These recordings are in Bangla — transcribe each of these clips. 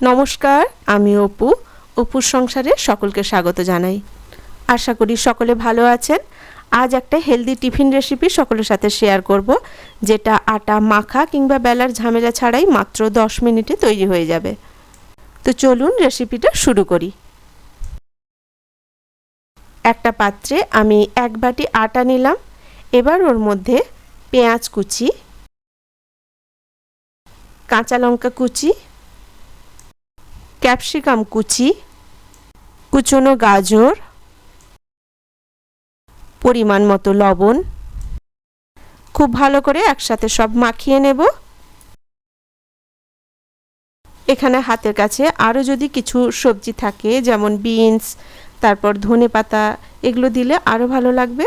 নমস্কার, আমি অপু। অপুর সংসারে সকলকে স্বাগত জানাই। আশা করি সকলে ভালো আছেন। আজ একটা হেলদি টিফিন রেসিপি সকলের সাথে শেয়ার করব, যেটা আটা মাখা কিংবা বেলার ঝামেলা ছাড়াই মাত্র দশ মিনিটে তৈরি হয়ে যাবে। তো চলুন রেসিপিটা শুরু করি। একটা পাত্রে আমি এক বাটি আটা নিলাম। এবার ওর মধ্যে পেঁয়াজ কুচি, কাঁচা লঙ্কা কুচি ক্যাপসিকাম কুচি, কুচনো গাজর, পরিমাণ মতো লবণ। খুব ভালো করে একসাথে সব মাখিয়ে নেব। এখানে হাতের কাছে আরও যদি কিছু সবজি থাকে, যেমন বিনস, তারপর ধনে পাতা, এগুলো দিলে আরও ভালো লাগবে।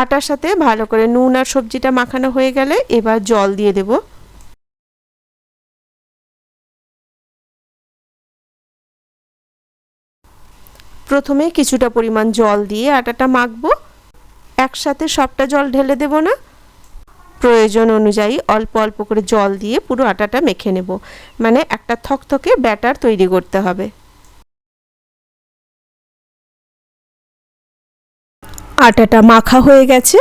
আটার সাথে ভালো করে নুন আর সবজিটা মাখানো হয়ে গেলে এবার জল দিয়ে দেবো। প্রথমে কিছুটা পরিমাণ জল দিয়ে আটাটা মাখবো। একসাথে সবটা জল ঢেলে দেব না। প্রয়োজন অনুযায়ী অল্প অল্প করে জল দিয়ে পুরো আটাটা মেখে নেব। মানে একটা থকথকে ব্যাটার তৈরি করতে হবে। আটাটা মাখা হয়ে গেছে।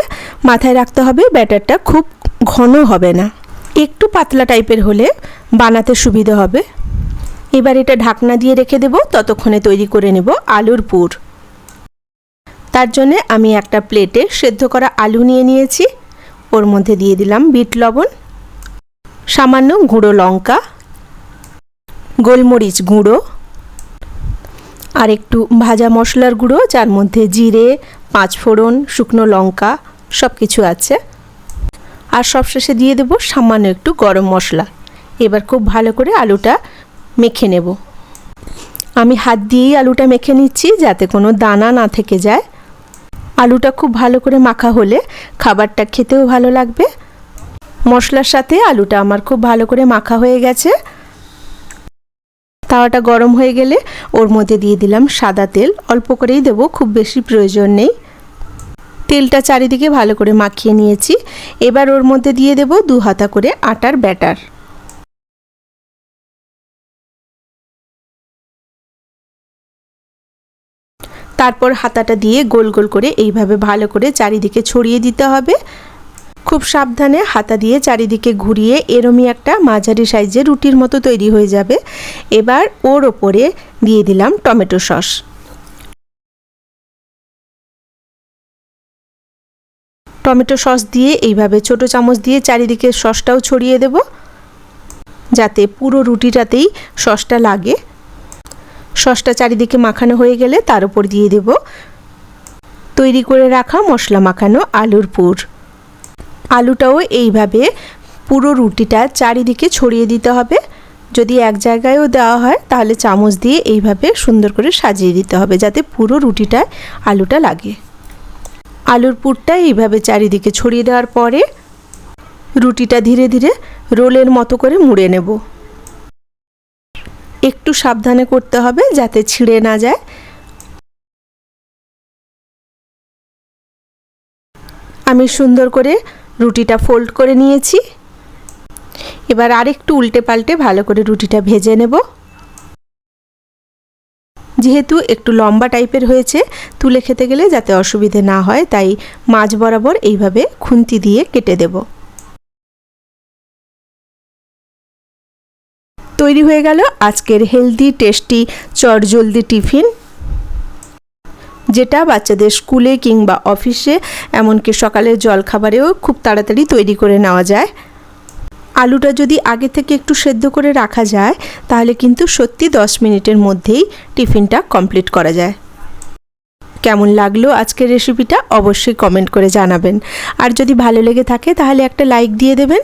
মাথায় রাখতে হবে ব্যাটারটা খুব ঘন হবে না। একটু পাতলা টাইপের হলে বানাতে সুবিধা হবে। এবার এটা ঢাকনা দিয়ে রেখে দেব, ততক্ষণে তৈরি করে নেব আলুর পুর। তার জন্যে আমি একটা প্লেটে সেদ্ধ করা আলু নিয়ে নিয়েছি। ওর মধ্যে দিয়ে দিলাম বিট লবণ, সামান্য গুঁড়ো লঙ্কা, গোলমরিচ গুঁড়ো, আর একটু ভাজা মশলার গুঁড়ো, যার মধ্যে জিরে, পাঁচফোড়ন, শুকনো লঙ্কা সব কিছু আছে। আর সবশেষে দিয়ে দেব সামান্য একটু গরম মশলা। এবার খুব ভালো করে আলুটা মেখে নেব। আমি হাত দিয়েই আলুটা মেখে নিচ্ছি যাতে কোনো দানা না থেকে যায়। আলুটা খুব ভালো করে মাখা হলে খাবারটা খেতেও ভালো লাগবে। মশলার সাথে আলুটা আমার খুব ভালো করে মাখা হয়ে গেছে। তাওয়াটা গরম হয়ে গেলে ওর মধ্যে দিয়ে দিলাম সাদা তেল। অল্প করেই দেবো, খুব বেশি প্রয়োজন নেই। তেলটা চারিদিকে ভালো করে মাখিয়ে নিয়েছি। এবার ওর মধ্যে দিয়ে দেবো দু হাতা করে আটার ব্যাটার। তারপর হাতাটা দিয়ে গোল গোল করে এইভাবে ভালো করে চারিদিকে ছড়িয়ে দিতে হবে। খুব সাবধানে হাতা দিয়ে চারিদিকে ঘুরিয়ে এরমই একটা মাঝারি সাইজের রুটির মতো তৈরি হয়ে যাবে। এবার ওর ওপরে দিয়ে দিলাম টমেটো সস। টমেটো সস দিয়ে এইভাবে ছোট চামচ দিয়ে চারিদিকে সসটাও ছড়িয়ে দেব। যাতে পুরো রুটিটাতেই সসটা লাগে। সসটা চারিদিকে মাখানো হয়ে গেলে তার উপর দিয়ে দেব। তৈরি করে রাখা মশলা মাখানো আলুর পুর। আলুটাও এইভাবে পুরো রুটিটা চারিদিকে ছড়িয়ে দিতে হবে। যদি এক জায়গায়ও দেওয়া হয়, তাহলে চামচ দিয়ে এইভাবে সুন্দর করে সাজিয়ে দিতে হবে যাতে পুরো রুটিটায় আলুটা লাগে। আলুর পুরটা এইভাবে চারিদিকে ছড়িয়ে দেওয়ার পরে রুটিটা ধীরে ধীরে রোলের মতো করে মুড়ে নেব। একটু সাবধানে করতে হবে যাতে ছিঁড়ে না যায়। আমি সুন্দর করে রুটিটা ফোল্ড করে নিয়েছি। এবার আরেকটু উল্টে পাল্টে ভালো করে রুটিটা ভেজে নেব। যেহেতু একটু লম্বা টাইপের হয়েছে, তুলে খেতে গেলে যাতে অসুবিধে না হয়, তাই মাছ বরাবর এইভাবে খুন্তি দিয়ে কেটে দেবো। তৈরি হয়ে গেল আজকের হেলদি টেস্টি চটজলদি টিফিন। যেটা বাচ্চাদের স্কুলে কিংবা অফিসে, এমনকি সকালের জলখাবারেও খুব তাড়াতাড়ি তৈরি করে নেওয়া যায়। আলুটা যদি আগে থেকে একটু সেদ্ধ করে রাখা যায়, তাহলে কিন্তু সত্যি দশ মিনিটের মধ্যেই টিফিনটা কমপ্লিট করা যায়। কেমন লাগল আজকের রেসিপিটা অবশ্যই কমেন্ট করে জানাবেন। আর যদি ভালো লেগে থাকে, তাহলে একটা লাইক দিয়ে দেবেন।